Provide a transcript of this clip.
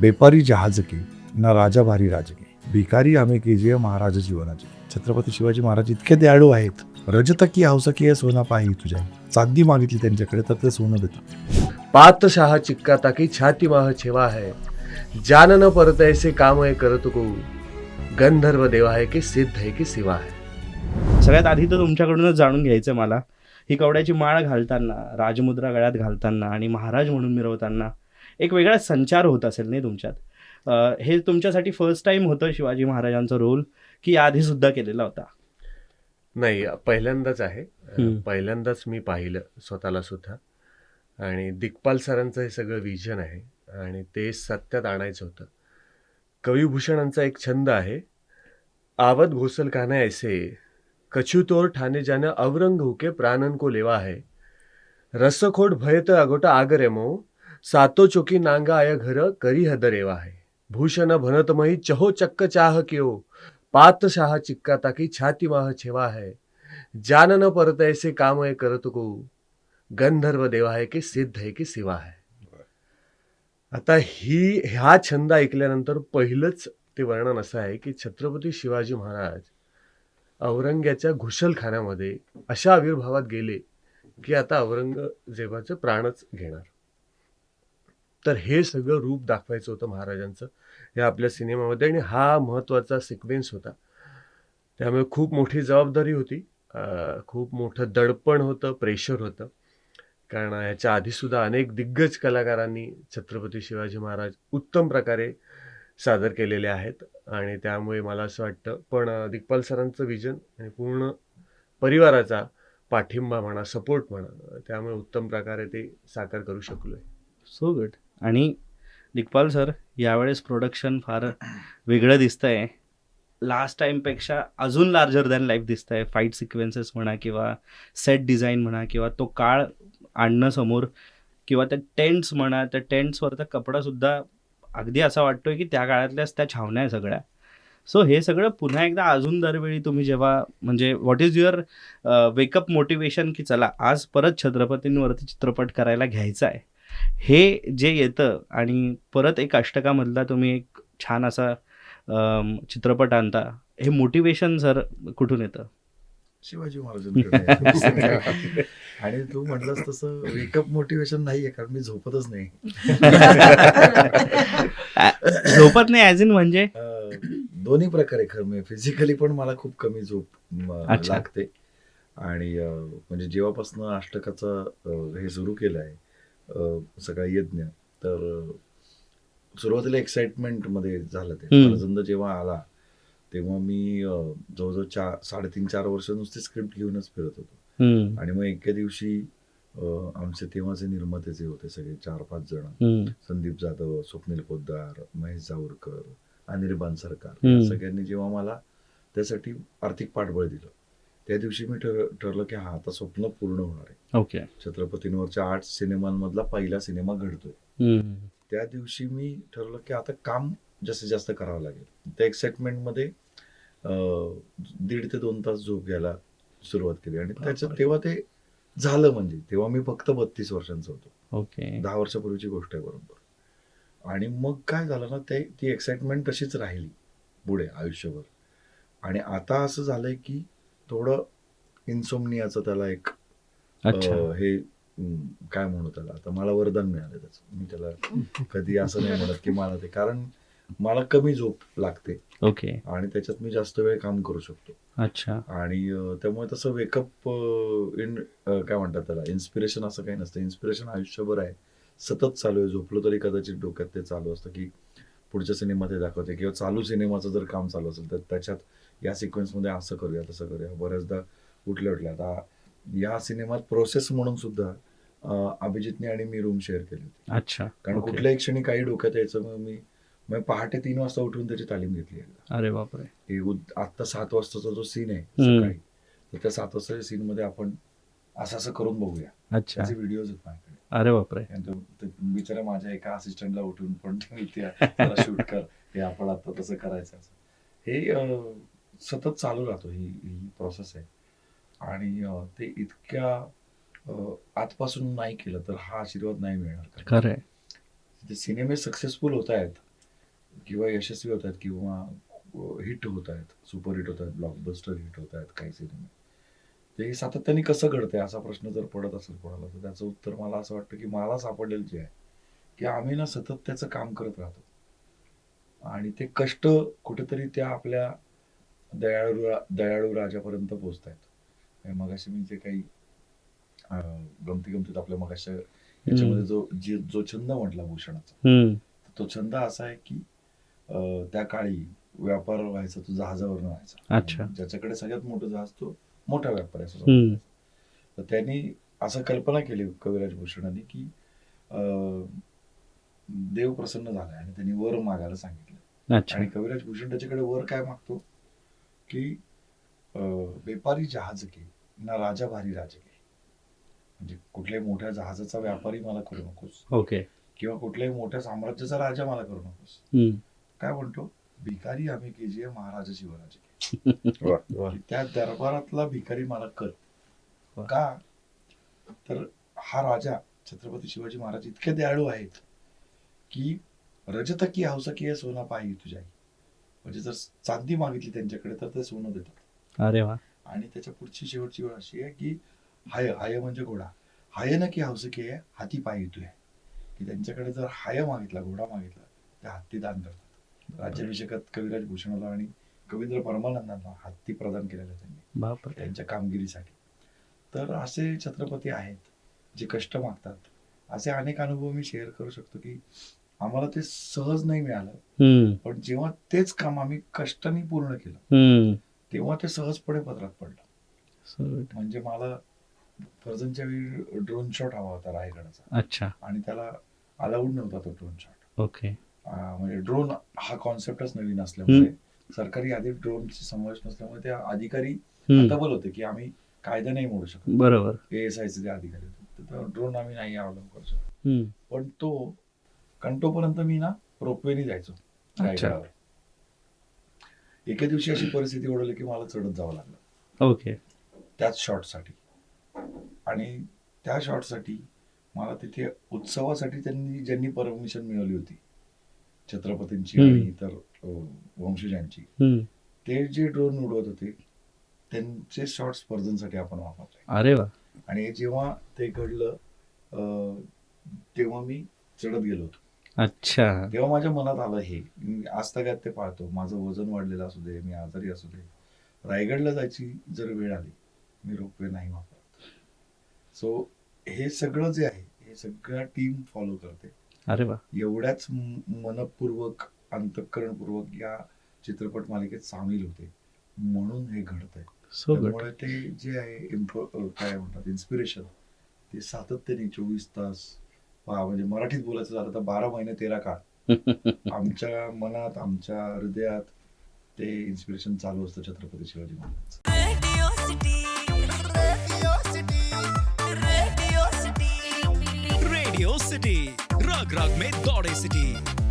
बेपारी जहाज की ना राजा भारी राजकी. भिकारी आम्ही की जे महाराज जीवनाचे. छत्रपती शिवाजी महाराज इतके दयाळू आहेत. रजतकी हौसकी सोना पाही तुझ्या. चांदी मागितली त्यांच्याकडे तर ते सोनं देतात. पात शहा चिक्का ताकी छाती माह छेवा है. जान न परत ऐसे काम है करत को. गंधर्व देवा है की सिद्ध है की सिवा है. सगळ्यात आधी तर तुमच्याकडूनच जाणून घ्यायचं आहे मला. ही कवड्याची माळ घालताना राजमुद्रा गळ्यात घालताना आणि महाराज म्हणून मिरवताना एक वेगळा संचार होत असेल नाही तुमच्यात? हे तुमच्यासाठी फर्स्ट टाइम होतं शिवाजी महाराजांचा रोल की आधी सुद्धा केलेला होता? नाही पहिल्यांदाच आहे. पहिल्यांदाच मी पाहिलं स्वतःला सुद्धा. आणि दिग्पाल सरांचं हे सगळं विजन आहे. आणि ते सत्यात आणायचं होतं. कविभूषणांचा एक छंद आहे. आवत घोसल काना ऐसे कछुतोर ठाणे जानं अवरंग हुके प्राणन को लेवा है रसखोट भयत अगोटा आगरे मो सातो चोकी नांगा आय घर करी हदरेवा आहे भूषण भनतमही चहो चक्क चाह किओ पात शाह चिक्का ताकी छाती माह छेवा है। जान न परत ऐसे काम आहे करत को। गंधर्व देवा आहे की सिद्ध आहे की शिवा आहे आता ही हा छंद ऐकल्यानंतर पहिलंच ते वर्णन असं आहे की छत्रपती शिवाजी महाराज औरंग्याच्या घुशलखान्यामध्ये अशा आविर्भावात गेले की आता औरंगजेबाचं प्राणच घेणार. तर हे सगळं रूप दाखवायचं होतं महाराजांचं या आपल्या सिनेमामध्ये आणि हा महत्त्वाचा सिक्वेन्स होता. त्यामुळे खूप मोठी जबाबदारी होती. खूप मोठं दडपण होतं प्रेशर होतं. कारण याच्या आधीसुद्धा अनेक दिग्गज कलाकारांनी छत्रपती शिवाजी महाराज उत्तम प्रकारे सादर केलेले आहेत. आणि त्यामुळे मला असं वाटतं पण दिग्पाल सरांचं विजन आणि पूर्ण परिवाराचा पाठिंबा म्हणा सपोर्ट म्हणा त्यामुळे उत्तम प्रकारे ते साकार करू शकलो आहे सो गुड आणि दिग्पाल सर यावेळेस प्रोडक्शन फार वेगळं दिसतंय. लास्ट टाईमपेक्षा अजून लार्जर दॅन लाईफ दिसतंय. फाईट सिक्वेन्सेस म्हणा किंवा सेट डिझाईन म्हणा किंवा तो काळ आणणं समोर किंवा त्या टेंट्स म्हणा त्या टेंट्सवरचा कपडासुद्धा अगदी असा वाटतोय की त्या काळातल्याच त्या छावण्या आहे सगळ्या. सो हे सगळं पुन्हा एकदा अजून दरवेळी तुम्ही जेव्हा म्हणजे what is your wake up motivation की चला आज परत छत्रपतींवरती चित्रपट करायला घ्यायचा आहे. हे जे येतं आणि परत एक अष्टकामधला तुम्ही एक छान असा चित्रपट आणता हे मोटिवेशन सर कुठून येतं? शिवाजी महाराजांकडे आणि तू म्हटलंस तसं वेकअप मोटिवेशन नाहीये कारण मी झोपतच नाही. झोपत नाही ॲज इन म्हणजे? दोन्ही प्रकारे खरं म्हणजे फिजिकली पण मला खूप कमी झोप म. लागते. आणि म्हणजे जेव्हापासून अष्टकाचं हे सुरू केलं आहे सगळा यज्ञ तर सुरुवातीला एक्साइटमेंटमध्ये झालं ते. फरजंद जेव्हा आला तेव्हा मी जवळजवळ चार साडेतीन चार वर्ष नुसती स्क्रिप्ट घेऊनच फिरत होतो. आणि मग एके दिवशी आमचे तेव्हाचे निर्माते जे होते सगळे चार पाच जण. संदीप जाधव स्वप्नील पोद्दार महेश जावरकर अनिर्बान सरकार सगळ्यांनी जेव्हा मला त्यासाठी आर्थिक पाठबळ दिलं. त्या दिवशी मी ठर ठरलं की हा आता स्वप्न पूर्ण होणार आहे. ओके. छत्रपतींवरच्या आठ सिनेमांमधला पहिला सिनेमा घडतोय. त्या दिवशी मी ठरवलं की आता काम जास्तीत जास्त करावं लागेल. त्या एक्साइटमेंटमध्ये दीड ते दोन तास झोप घ्यायला सुरुवात केली. आणि त्याच्यात. तेव्हा ते झालं म्हणजे तेव्हा मी फक्त बत्तीस वर्षांचा होतो. ओके. दहा वर्षापूर्वीची गोष्ट आहे बरोबर. आणि मग काय झालं ना ते ती एक्साइटमेंट तशीच राहिली पुढे आयुष्यभर. आणि आता असं झालंय की थोडं इन्सोमनियाचं त्याला एक हे काय म्हणू त्याला? आता मला वरदान मिळालं त्याचं. मी त्याला कधी असं नाही म्हणत की मला ते कारण मला कमी झोप लागते. ओके. आणि त्याच्यात मी जास्त वेळ काम करू शकतो. अच्छा. आणि त्यामुळे तसं वेकअप इन काय म्हणतात त्याला? इन्स्पिरेशन असं काही नसतं. इन्स्पिरेशन आयुष्यभर आहे. सतत चालू आहे. झोपलो तरी कदाचित डोक्यात ते चालू असतं की पुढच्या सिनेमात हे दाखवते किंवा चालू सिनेमाचं जर काम चालू असेल तर त्याच्यात या सिक्वेन्समध्ये असं करूया तसं करूया. बऱ्याचदा उठल्या उठल्या. आता या सिनेमात प्रोसेस म्हणून सुद्धा अभिजितने आणि मी रूम शेअर केली होती. अच्छा. कारण. कुठल्याही क्षणी काही डोक्यात यायचं मग मी मग पहाटे तीन वाजता उठून त्याची तालीम घेतली अरे बापरे. हे आत्ता सात वाजताचा जो सीन आहे. सकाळी तर त्या सात वाजताच्या सीन मध्ये आपण असं असं करून बघूया. अच्छा. व्हिडिओज आहेत माझ्याकडे. अरे बापरे. बिचारा माझ्या एका असिस्टंटला उठून पण शूट कर. हे आपण आता तसं करायचं हे सतत चालू राहतो ही ही प्रोसेस आहे. आणि ते इतक्या अं, आतपासून नाही केलं तर हा आशीर्वाद नाही मिळणार खरंय ते सिनेमे सक्सेसफुल होत आहेत किंवा यशस्वी होत आहेत किंवा हिट होत आहेत सुपर हिट होत आहेत ब्लॉकबस्टर हिट होत आहेत काही सिनेमे. ते सातत्याने कसं घडतंय असा प्रश्न जर पडत असेल कोणाला तर त्याचं उत्तर मला असं वाटतं की मला सापडलेलं जे आहे की आम्ही ना सतत त्याचं काम करत राहतो. आणि ते कष्ट कुठेतरी त्या आपल्या दयाळू दयाळू राजापर्यंत पोहोचत आहेत मग असे मी जे काही गमती गमतीत आपल्या मग याच्यामध्ये जो जे जो छंद म्हटला भूषणाचा. तो छंद असा आहे की त्या काळी व्यापार व्हायचा तो जहाजावर व्हायचा. ज्याच्याकडे सगळ्यात मोठं जहाज तो मोठा व्यापारी असं. तर त्यांनी असं कल्पना केली कविराज भूषणाने की देव प्रसन्न झालाय आणि त्यांनी वर मागायला सांगितलं. आणि कविराज भूषण त्याच्याकडे वर काय मागतो? की व्यापारी जहाज घे ना राजा भारी राज घे म्हणजे कुठल्याही मोठ्या जहाजाचा व्यापारी मला करू नकोस. ओके. किंवा कुठल्याही मोठ्या साम्राज्याचा राजा मला करू नकोस. काय म्हणतो? भिकारी आम्ही के जी महाराजा शिवराजे. वा. वा की त्या दरबारातला भिकारी मला कर. का? तर हा राजा छत्रपती शिवाजी महाराज इतके दयाळू आहेत की रजत की हौस की सोना पाही तुझ्या म्हणजे जर चांदी मागितली त्यांच्याकडे तर ते सोनं देतात. अरे वा. आणि त्याच्या पुढची शेवटची वेळ अशी आहे की हाय हाय म्हणजे घोडा. हाय ना की हौस की आहे हाती पाय येतोय. की त्यांच्याकडे जर हाय मागितला घोडा मागितला ते हत्ती दान करतात राज्याभिषेकात कविराज भूषणाला आणि कवींद्र परमानंदांना हत्ती प्रदान केलेला आहे त्यांनी. बापरे. त्यांच्या कामगिरीसाठी. तर असे छत्रपती आहेत जे कष्ट मागतात. असे अनेक अनुभव मी शेअर करू शकतो की आम्हाला ते सहज नाही मिळालं. पण जेव्हा तेच काम आम्ही कष्टाने पूर्ण केलं. तेव्हा ते सहजपणे पदरात पडलं. म्हणजे मला फर्जनच्या वेळी ड्रोन शॉट हवा होता रायगडाचा. अच्छा. आणि त्याला अलाउड नव्हता तो ड्रोन शॉट ओके म्हणजे ड्रोन हा कॉन्सेप्टच नवीन असल्यामुळे सरकारी आधी ड्रोनची समावेश नसल्यामुळे त्या अधिकारी. डबल होते की आम्ही कायदा नाही मोडू शकत. बरोबर. एएसआयचे जे अधिकारी होते तर ड्रोन आम्ही नाही अवलंब करू शकत. पण तो कंटोपर्यंत मी ना रोपवेने जायचो रायगडावर. एके दिवशी अशी परिस्थिती ओढवली की मला चढत जावं लागलं. ओके. त्याच शॉटसाठी. आणि त्या शॉटसाठी मला तिथे उत्सवासाठी त्यांनी ज्यांनी परमिशन मिळवली होती छत्रपतींची. आणि इतर वंशजांची. ते जे ड्रोन उडवत होते त्यांचे शॉट स्पर्धांसाठी आपण वापरले अरे वा. आणि जेव्हा ते घडलं तेव्हा मी चढत गेलो होतो. अच्छा. तेव्हा माझ्या मनात आलं हे मी आजतागात ते पाहतो माझं वजन वाढलेलं असू दे मी आजारी असू दे. रायगडला जायची जर वेळ आली मी रोपवे नाही वापरत. सो हे सगळं जे आहे हे सगळ्या टीम फॉलो करते. अरे वा. एवढ्याच मनपूर्वक अंतःकरणपूर्वक या चित्रपट मालिकेत सामील होते. म्हणून हे घडत आहे त्यामुळे ते जे आहे काय म्हणतात इन्स्पिरेशन ते सातत्याने चोवीस तास म्हणजे मराठीत बोलायचं झालं तर बारा महिने तेरा काळ. आमच्या मनात आमच्या हृदयात ते इन्स्पिरेशन चालू असतं छत्रपती शिवाजी महाराज. Radio में दौड़े सिटी।